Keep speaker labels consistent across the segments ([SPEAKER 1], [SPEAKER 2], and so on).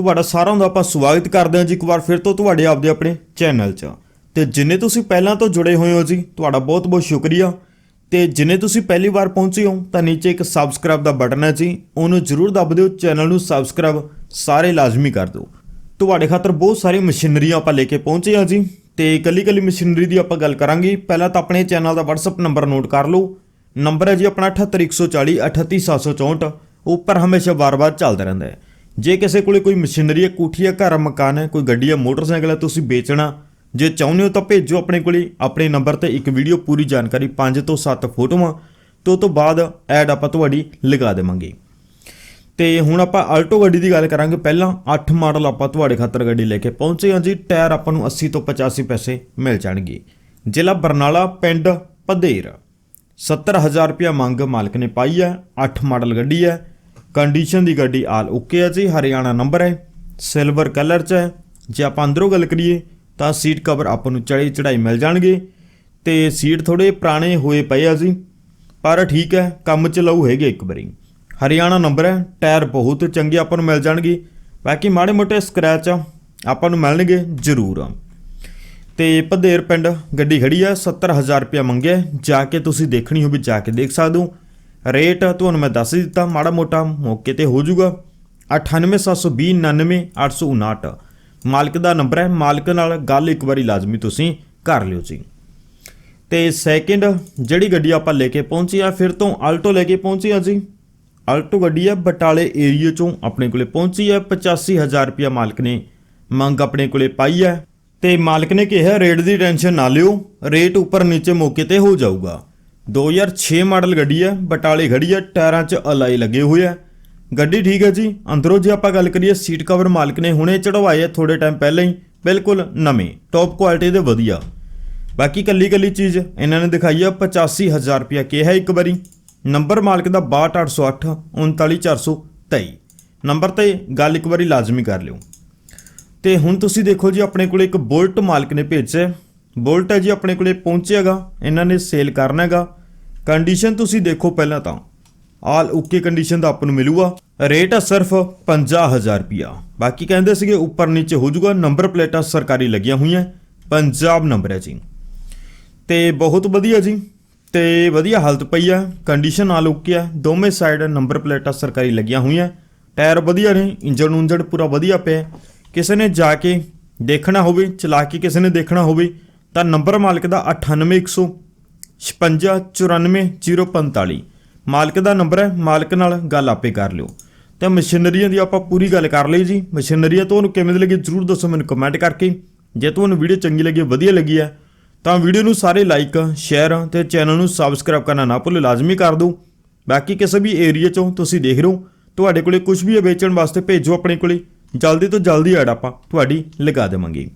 [SPEAKER 1] ਤੁਹਾਡਾ ਸਾਰਿਆਂ ਦਾ ਆਪਾਂ ਸਵਾਗਤ ਕਰਦੇ ਹਾਂ ਜੀ ਇੱਕ ਵਾਰ ਫਿਰ ਤੋਂ ਤੁਹਾਡੇ ਆਪਦੇ ਆਪਣੇ ਚੈਨਲ 'ਚ। ਤੇ ਜਿੰਨੇ ਤੁਸੀਂ ਪਹਿਲਾਂ ਤੋਂ ਜੁੜੇ ਹੋਏ ਹੋ ਜੀ, ਤੁਹਾਡਾ ਬਹੁਤ ਬਹੁਤ ਸ਼ੁਕਰੀਆ। ਤੇ ਜਿੰਨੇ ਤੁਸੀਂ ਪਹਿਲੀ ਵਾਰ ਪਹੁੰਚੇ ਹੋ, ਤਾਂ ਨੀਚੇ ਇੱਕ ਸਬਸਕ੍ਰਾਈਬ ਦਾ ਬਟਨ ਹੈ ਜੀ, ਉਹਨੂੰ ਜਰੂਰ ਦੱਬ ਦਿਓ, ਚੈਨਲ ਨੂੰ ਸਬਸਕ੍ਰਾਈਬ ਸਾਰੇ ਲਾਜ਼ਮੀ ਕਰ ਦਿਓ। ਤੁਹਾਡੇ ਖਾਤਰ ਬਹੁਤ ਸਾਰੀ ਮਸ਼ੀਨਰੀਆਂ ਆਪਾਂ ਲੈ ਕੇ ਪਹੁੰਚੇ ਹਾਂ ਜੀ, ਤੇ ਕੱਲੀ ਕੱਲੀ ਮਸ਼ੀਨਰੀ ਦੀ ਆਪਾਂ ਗੱਲ ਕਰਾਂਗੇ। ਪਹਿਲਾਂ ਤਾਂ ਆਪਣੇ ਚੈਨਲ ਦਾ WhatsApp ਨੰਬਰ ਨੋਟ ਕਰ ਲਓ। ਨੰਬਰ ਹੈ ਜੀ ਆਪਣਾ 78140 38764 ਉੱਪਰ ਹਮੇਸ਼ਾ ਵਾਰ-ਵਾਰ ਚੱਲਦਾ ਰਹਿੰਦਾ ਹੈ। ਜੇ ਕਿਸੇ ਕੋਲੇ ਕੋਈ ਮਸ਼ੀਨਰੀ ਹੈ, ਕੋਠੀ ਹੈ, ਘਰ ਮਕਾਨ ਹੈ, ਕੋਈ ਗੱਡੀ ਹੈ, ਮੋਟਰਸਾਈਕਲ ਹੈ, ਤੁਸੀਂ ਵੇਚਣਾ। ਜੇ ਚਾਹੁੰਦੇ ਹੋ ਤਾਂ ਭੇਜੋ ਆਪਣੇ ਕੋਲੇ। ਆਪਣੇ ਨੰਬਰ ਤੇ ਇੱਕ ਵੀਡੀਓ ਪੂਰੀ ਜਾਣਕਾਰੀ 5 ਤੋਂ 7 ਫੋਟੋਆਂ। ਤੋਂ ਤੋਂ ਬਾਅਦ ਐਡ ਆਪਾਂ ਤੁਹਾਡੀ ਲਗਾ ਦੇਵਾਂਗੇ। ਤੇ ਹੁਣ ਆਪਾਂ ਆਲਟੋ ਗੱਡੀ ਦੀ ਗੱਲ ਕਰਾਂਗੇ। ਪਹਿਲਾਂ 8 ਮਾਡਲ ਆਪਾਂ ਤੁਹਾਡੇ ਖਾਤਰ ਗੱਡੀ ਲੈ ਕੇ ਪਹੁੰਚੇ ਹਾਂ ਜੀ। ਟਾਇਰ ਆਪਾਂ ਨੂੰ 80 ਤੋਂ 85 ਪੈਸੇ ਮਿਲ ਜਾਣਗੇ। ਜ਼ਿਲ੍ਹਾ ਬਰਨਾਲਾ, ਪਿੰਡ ਪਧੇਰ 70000 ਰੁਪਇਆ ਮੰਗ ਮਾਲਕ ਨੇ ਪਾਈ ਹੈ। 8 ਮਾਡਲ ਗੱਡੀ ਹੈ। ਕੰਡੀਸ਼ਨ ਦੀ ਗੱਡੀ ਆਲ ਓਕੇ ਹੈ ਜੀ, ਹਰਿਆਣਾ ਨੰਬਰ ਹੈ, ਸਿਲਵਰ ਕਲਰ 'ਚ ਹੈ। ਜੇ ਆਪਾਂ ਅੰਦਰੋਂ ਗੱਲ ਕਰੀਏ, ਤਾਂ ਸੀਟ ਕਵਰ ਆਪਾਂ ਨੂੰ ਚੜੀ ਚੜਾਈ ਮਿਲ ਜਾਣਗੇ। ਤੇ ਸੀਟ ਥੋੜੇ ਪੁਰਾਣੇ ਹੋਏ ਪਏ ਆ ਜੀ, ਪਰ ਠੀਕ ਹੈ, ਕੰਮ 'ਚ ਚਲਾਊ ਹੈਗੇ ਇੱਕ ਵਾਰੀ। ਹਰਿਆਣਾ ਨੰਬਰ ਹੈ, ਟਾਇਰ ਬਹੁਤ ਚੰਗੇ ਆਪਾਂ ਨੂੰ ਮਿਲ ਜਾਣਗੇ। ਬਾਕੀ ਮਾੜੇ ਮੋਟੇ ਸਕ੍ਰੈਚ ਆਪਾਂ ਨੂੰ ਮਿਲਣਗੇ ਜ਼ਰੂਰ। ਤੇ ਪਧੇਰ ਪਿੰਡ, ਗੱਡੀ ਖੜੀ ਆ 70000 ਰੁਪਇਆ ਮੰਗਿਆ। ਜਾ ਕੇ ਤੁਸੀਂ ਦੇਖਣੀ ਹੋਵੇ ਜਾ ਕੇ ਦੇਖ ਸਕਦੇ ਹੋ। ਰੇਟ ਤੁਹਾਨੂੰ ਮੈਂ ਦੱਸ ਦਿੱਤਾ, ਮਾੜਾ ਮੋਟਾ ਮੌਕੇ ਤੇ ਹੋ ਜਾਊਗਾ। 9872099859 ਮਾਲਕ ਦਾ ਨੰਬਰ ਹੈ, ਮਾਲਕ ਨਾਲ ਗੱਲ ਇੱਕ ਵਾਰੀ ਲਾਜ਼ਮੀ ਤੁਸੀਂ ਕਰ ਲਿਓ ਜੀ। ਤੇ ਸੈਕਿੰਡ ਜਿਹੜੀ ਗੱਡੀ ਆਪਾਂ ਲੈ ਕੇ ਪਹੁੰਚੀ ਆ, ਫਿਰ ਤੋਂ ਆਲਟੋ ਲੈ ਕੇ ਪਹੁੰਚੇ ਆ ਜੀ। ਆਲਟੋ ਗੱਡੀ ਆ, ਬਟਾਲੇ ਏਰੀਆ ਚੋਂ ਆਪਣੇ ਕੋਲੇ ਪਹੁੰਚੀ ਆ 85000 ਰੁਪਇਆ ਮਾਲਕ ਨੇ ਮੰਗ ਆਪਣੇ ਕੋਲੇ ਪਾਈ ਹੈ ਤੇ ਮਾਲਕ ਨੇ ਕਿਹਾ, ਰੇਟ ਦੀ ਟੈਨਸ਼ਨ ਨਾ ਲਿਓ, ਰੇਟ ਉੱਪਰ ਨੀਚੇ ਮੌਕੇ ਤੇ ਹੋ ਜਾਊਗਾ। 2006 ਮਾਡਲ ਗੱਡੀ ਹੈ ਬਟਾਲੇ ਖੜੀ ਹੈ ਟਾਇਰਾਂ 'ਚ ਅਲਾਈ ਲੱਗੇ ਹੋਏ ਆ। ਗੱਡੀ ਠੀਕ ਹੈ ਜੀ। ਅੰਦਰੋਂ ਜੇ ਆਪਾਂ ਗੱਲ ਕਰੀਏ, ਸੀਟ ਕਵਰ ਮਾਲਕ ਨੇ ਹੁਣੇ ਚੜਵਾਏ ਆ ਥੋੜੇ ਟਾਈਮ ਪਹਿਲਾਂ ਹੀ, ਬਿਲਕੁਲ ਨਵੇਂ ਟੌਪ ਕੁਆਲਿਟੀ ਦੇ ਵਧੀਆ। ਬਾਕੀ ਕੱਲੀ ਕੱਲੀ ਚੀਜ਼, ਇਹਨਾਂ ਨੇ ਦਿਖਾਈ ਆ 85000 ਰੁਪਇਆ ਕਿਹਾ ਇੱਕ ਵਾਰੀ। ਨੰਬਰ ਮਾਲਕ ਦਾ 62808 39423 ਨੰਬਰ ਤੇ ਗੱਲ ਇੱਕ ਵਾਰੀ ਲਾਜ਼ਮੀ ਕਰ ਲਿਓ। ਤੇ ਹੁਣ ਤੁਸੀਂ ਦੇਖੋ ਜੀ, ਆਪਣੇ ਕੋਲੇ ਇੱਕ ਬੋਲਟ ਮਾਲਕ ਨੇ ਭੇਜਿਆ। ਬੋਲਟ ਹੈ ਜੀ, ਆਪਣੇ ਕੋਲੇ ਪਹੁੰਚਿਆਗਾ ਇਹਨਾਂ ਨੇ ਸੇਲ ਕਰਨਾ ਹੈਗਾ। ਕੰਡੀਸ਼ਨ ਤੁਸੀਂ ਦੇਖੋ ਪਹਿਲਾਂ ਤਾਂ। ਆਲ ਓਕੇ ਕੰਡੀਸ਼ਨ ਦਾ ਆਪਾਂ ਨੂੰ ਮਿਲੂਗਾ। ਰੇਟ ਆ ਸਿਰਫ 50000 ਰੁਪਿਆ ਬਾਕੀ ਕਹਿੰਦੇ ਸੀਗੇ ਉੱਪਰ ਨੀਚੇ ਹੋ ਜਾਊਗਾ। ਨੰਬਰ ਪਲੇਟਾਂ ਸਰਕਾਰੀ ਲੱਗੀਆਂ ਹੋਈਆਂ। ਪੰਜਾਬ ਨੰਬਰ ਹੈ ਜੀ। ਤੇ ਬਹੁਤ ਵਧੀਆ ਜੀ। ਤੇ ਵਧੀਆ ਹਾਲਤ ਪਈ ਆ। ਕੰਡੀਸ਼ਨ ਆਲ ਓਕੇ ਆ। ਦੋਵੇਂ ਸਾਈਡ ਨੰਬਰ ਪਲੇਟਾਂ ਸਰਕਾਰੀ ਲੱਗੀਆਂ ਹੋਈਆਂ। ਟਾਇਰ ਵਧੀਆ ਨੇ। ਇੰਜਨ ਉਂਜਨ ਪੂਰਾ ਵਧੀਆ ਪਿਆ। ਕਿਸੇ ਨੇ ਜਾ ਕੇ ਦੇਖਣਾ ਹੋਵੇ, ਚਲਾ ਕੇ ਕਿਸੇ ਨੇ ਦੇਖਣਾ ਹੋਵੇ, ਤਾਂ ਨੰਬਰ ਮਾਲਕ ਦਾ 9815594045 ਮਾਲਕ ਦਾ ਨੰਬਰ ਹੈ, ਮਾਲਕ ਨਾਲ ਗੱਲ ਆਪੇ ਕਰ ਲਿਓ। ਤੇ ਮਸ਼ੀਨਰੀਆਂ ਦੀ ਆਪਾਂ ਪੂਰੀ ਗੱਲ ਕਰ ਲਈ ਜੀ। ਮਸ਼ੀਨਰੀਆਂ ਤੁਹਾਨੂੰ ਕਿਵੇਂ ਦੀ ਲੱਗੀ ਜਰੂਰ ਦੱਸੋ ਮੈਨੂੰ ਕਮੈਂਟ ਕਰਕੇ। ਜੇ ਤੁਹਾਨੂੰ ਵੀਡੀਓ ਚੰਗੀ ਲੱਗੀ, ਵਧੀਆ ਲੱਗੀ ਹੈ, ਤਾਂ ਵੀਡੀਓ ਨੂੰ ਸਾਰੇ ਲਾਈਕ ਸ਼ੇਅਰ ਤੇ ਚੈਨਲ ਨੂੰ ਸਬਸਕ੍ਰਾਈਬ ਕਰਨਾ ਨਾ ਭੁੱਲੋ, ਲਾਜ਼ਮੀ ਕਰ ਦਿਓ। ਬਾਕੀ ਕਿਸੇ ਵੀ ਏਰੀਆ ਚੋਂ ਤੁਸੀਂ ਦੇਖ ਰਹੇ ਹੋ, ਤੁਹਾਡੇ ਕੋਲੇ ਕੁਝ ਵੀ ਹੈ ਵੇਚਣ ਵਾਸਤੇ, ਭੇਜੋ ਆਪਣੇ ਕੋਲੇ। ਜਲਦੀ ਤੋਂ ਜਲਦੀ ਐਡ ਆਪਾਂ ਤੁਹਾਡੀ ਲਗਾ ਦੇਵਾਂਗੇ।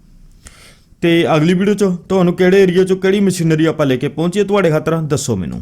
[SPEAKER 1] ਤੇ ਅਗਲੀ ਵੀਡੀਓ ਚ ਤੁਹਾਨੂੰ ਕਿਹੜੇ ਏਰੀਆ ਚੋਂ ਕਿਹੜੀ ਮਸ਼ੀਨਰੀ ਆਪਾਂ ਲੈ ਕੇ ਪਹੁੰਚੀਏ, ਤੁਹਾਡੇ ਖਾਤਰ ਦੱਸੋ ਮੈਨੂੰ।